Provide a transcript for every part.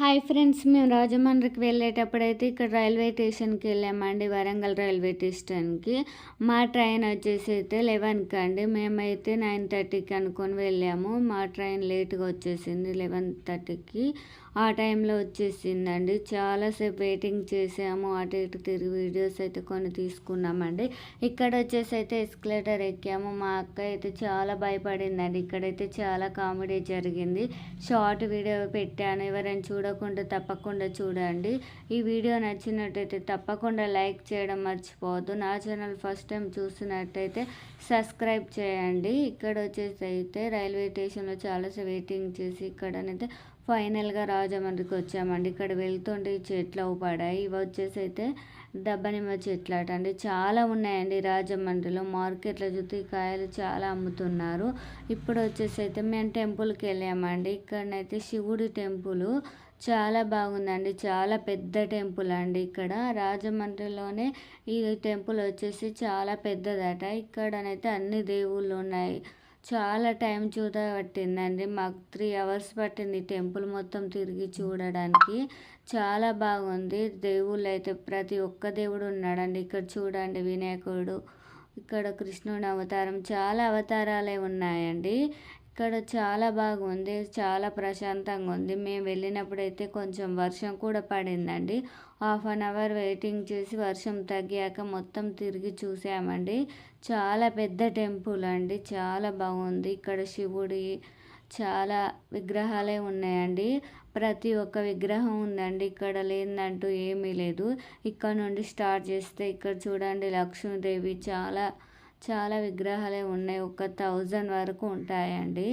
Hi friends మేము రాజమండ్రికి వెళ్ళేటప్పుడు అయితే ఇక్కడ రైల్వే స్టేషన్కి వెళ్ళామండి వరంగల్ రైల్వే స్టేషన్కి. మా ట్రైన్ వచ్చేసి అయితే లెవెన్కి అండి. మేమైతే నైన్ థర్టీకి అనుకొని వెళ్ళాము. మా ట్రైన్ లేట్గా వచ్చేసింది లెవెన్ థర్టీకి. ఆ టైంలో వచ్చేసిందండి. చాలాసేపు వెయిటింగ్ చేసాము. అటు ఇటు తిరిగి వీడియోస్ అయితే కొన్ని తీసుకున్నామండి. ఇక్కడ వచ్చేసి అయితే ఎస్కలేటర్ ఎక్కాము. మా అక్క అయితే చాలా భయపడిందండి. ఇక్కడైతే చాలా కామెడీ జరిగింది. షార్ట్ వీడియో పెట్టాను. ఎవరైనా చూడకుండా తప్పకుండా చూడండి. ఈ వీడియో నచ్చినట్టయితే తప్పకుండా లైక్ చేయడం మర్చిపోవద్దు. నా ఛానల్ ఫస్ట్ టైం చూసినట్టయితే సబ్స్క్రైబ్ చేయండి. ఇక్కడ వచ్చేసి అయితే రైల్వే స్టేషన్లో చాలాసేపు వెయిటింగ్ చేసి ఇక్కడనైతే ఫైనల్గా రాజమండ్రికి వచ్చామండి. ఇక్కడ వెళ్తుంటే చెట్లు పడాయి. ఇవి వచ్చేసి అయితే దబ్బనిమ్మ చెట్లు అట అండి. చాలా ఉన్నాయండి రాజమండ్రిలో. మార్కెట్లో చూస్తే కాయలు చాలా అమ్ముతున్నారు. ఇప్పుడు వచ్చేసి అయితే మేము టెంపుల్కి వెళ్ళామండి. ఇక్కడనైతే శివుడి టెంపుల్. చాలా బాగుందండి. చాలా పెద్ద టెంపుల్ అండి ఇక్కడ. రాజమండ్రిలోనే ఈ టెంపుల్ వచ్చేసి చాలా పెద్దదట. ఇక్కడనైతే అన్ని దేవుళ్ళు ఉన్నాయి. చాలా టైం చూడ పట్టిందండి. మాకు త్రీ అవర్స్ పట్టింది టెంపుల్ మొత్తం తిరిగి చూడడానికి. చాలా బాగుంది. దేవుళ్ళు అయితే ప్రతి ఒక్క దేవుడు ఉన్నాడండి. ఇక్కడ చూడండి వినాయకుడు ఇక్కడ కృష్ణుడు అవతారం. చాలా అవతారాలే ఉన్నాయండి. ఇక్కడ చాలా బాగుంది చాలా ప్రశాంతంగా ఉంది. మేము వెళ్ళినప్పుడైతే కొంచెం వర్షం కూడా పడిందండి. హాఫ్ అన్ అవర్ వెయిటింగ్ చేసి వర్షం తగ్గాక మొత్తం తిరిగి చూసామండి. చాలా పెద్ద టెంపుల్ అండి చాలా బాగుంది. ఇక్కడ శివుడి చాలా విగ్రహాలే ఉన్నాయండి. ప్రతి ఒక్క విగ్రహం ఉందండి ఇక్కడ లేదంటూ ఏమీ లేదు. ఇక్కడ నుండి స్టార్ట్ చేస్తే ఇక్కడ చూడండి లక్ష్మీదేవి చాలా చాలా విగ్రహాలే ఉన్నాయి. ఒక థౌజండ్ వరకు ఉంటాయండి.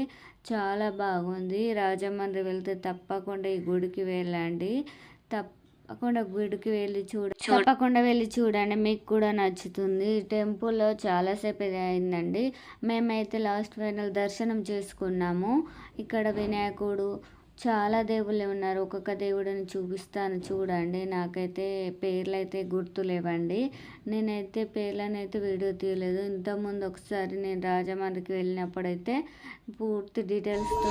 చాలా బాగుంది. రాజమండ్రి వెళ్తే తప్పకుండా ఈ గుడికి వెళ్ళండి. తప్పకుండా గుడికి వెళ్ళి చూడ తప్పకుండా వెళ్ళి చూడండి. మీకు కూడా నచ్చుతుంది. టెంపుల్లో చాలాసేపు అయిందండి. మేమైతే లాస్ట్ ఫైనల్ దర్శనం చేసుకున్నాము. ఇక్కడ వినాయకుడు చాలా దేవుళ్ళు ఉన్నారు. ఒక్కొక్క దేవుడిని చూపిస్తాను చూడండి. నాకైతే పేర్లు అయితే గుర్తులేవండి నేనైతే పేర్లను అయితే వీడియో తీయలేదు. ఇంతకుముందు ఒకసారి నేను రాజమండ్రికి వెళ్ళినప్పుడైతే పూర్తి డీటెయిల్స్తో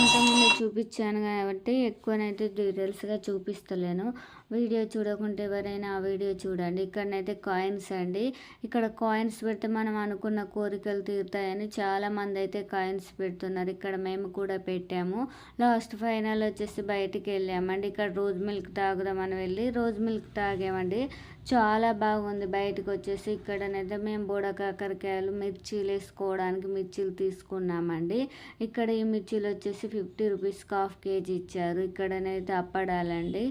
ఇంతకుముందు చూపించాను కాబట్టి ఎక్కువనైతే డీటెయిల్స్గా చూపిస్తలేను. వీడియో చూడకుంటే ఎవరైనా ఆ వీడియో చూడండి. ఇక్కడనైతే కాయిన్స్ అండి. ఇక్కడ కాయిన్స్ పెడితే మనం అనుకున్న కోరికలు తీరుతాయని చాలామంది అయితే కాయిన్స్ పెడుతున్నారు. ఇక్కడ మేము కూడా పెట్టాము. లాస్ట్ ఫైనల్ వచ్చేసి బయటికి వెళ్ళామండి. ఇక్కడ రోజ్ మిల్క్ తాగుదామని వెళ్ళి రోజ్ మిల్క్ తాగామండి. చాలా బాగుంది బయటకు వచ్చేసి. ఇక్కడనైతే మేము బోడకాకరకాయలు మిర్చీలు వేసుకోవడానికి మిర్చీలు తీసుకున్నామండి. ఇక్కడ ఈ మిర్చీలు వచ్చేసి ఫిఫ్టీ రూపీస్కి హాఫ్ కేజీ ఇచ్చారు. ఇక్కడనైతే అప్పడాలండి.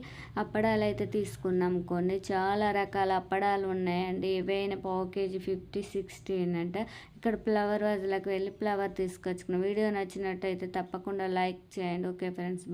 అప్పడాలు అయితే తీసుకున్నాం కొన్ని. చాలా రకాల అప్పడాలు ఉన్నాయండి. ఏవైనా పావు కేజీ ఫిఫ్టీ సిక్స్టీ అంట ఇక్కడ ఫ్లవర్ వాజ్లకు వెళ్ళి ఫ్లవర్ తీసుకొచ్చుకున్నాం. వీడియో నచ్చినట్టయితే తప్పకుండా లైక్ చేయండి. Okay friends.